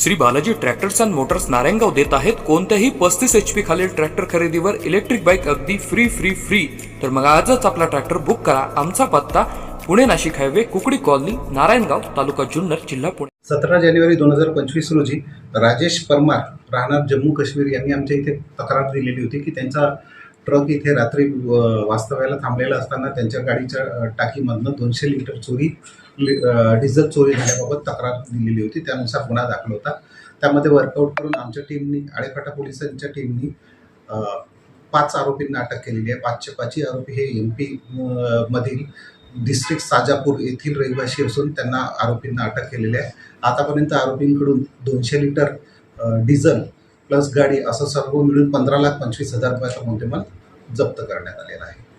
Shri Balaji tractors and motors Narayangaon देत आहेत. कोणत्याही पस्तीस एच पी खालील ट्रॅक्टर खरेदीवर इलेक्ट्रिक बाईक अगदी फ्री फ्री फ्री तर मग आजच आपला ट्रॅक्टर बुक करा. आमचा पत्ता पुणे नाशिक हायवे कुकडी कॉलनी नारायणगाव तालुका जुन्नर जिल्हा पुणे. सतरा जानेवारी दोन हजार पंचवीस रोजी राजेश परमार राहणार जम्मू काश्मीर यांनी आमच्या इथे तक्रार दिलेली होती की त्यांचा ट्रक इथे रात्री वास्तव्याला थांबलेला असताना त्यांच्या गाडीच्या टाकीमधनं दोनशे लिटर चोरी लि- डिझेल चोरी झाल्याबाबत तक्रार दिलेली होती. त्यानुसार गुन्हा दाखल होता. त्यामध्ये वर्कआउट करून आमच्या टीमनी आळेफाटा पोलिसांच्या टीमनी पाच आरोपींना अटक केलेली आहे. पाचशे पाचही आरोपी हे एम पी मधील डिस्ट्रिक्ट साजापूर येथील रहिवासी असून त्यांना आरोपींना अटक केलेली आहे. आतापर्यंत आरोपींकडून दोनशे लिटर डिझेल प्लस गाडी असं सर्व मिळून पंधरा लाख पंचवीस हजार रुपयाचा मुद्देमाल जप्त करण्यात आलेला आहे.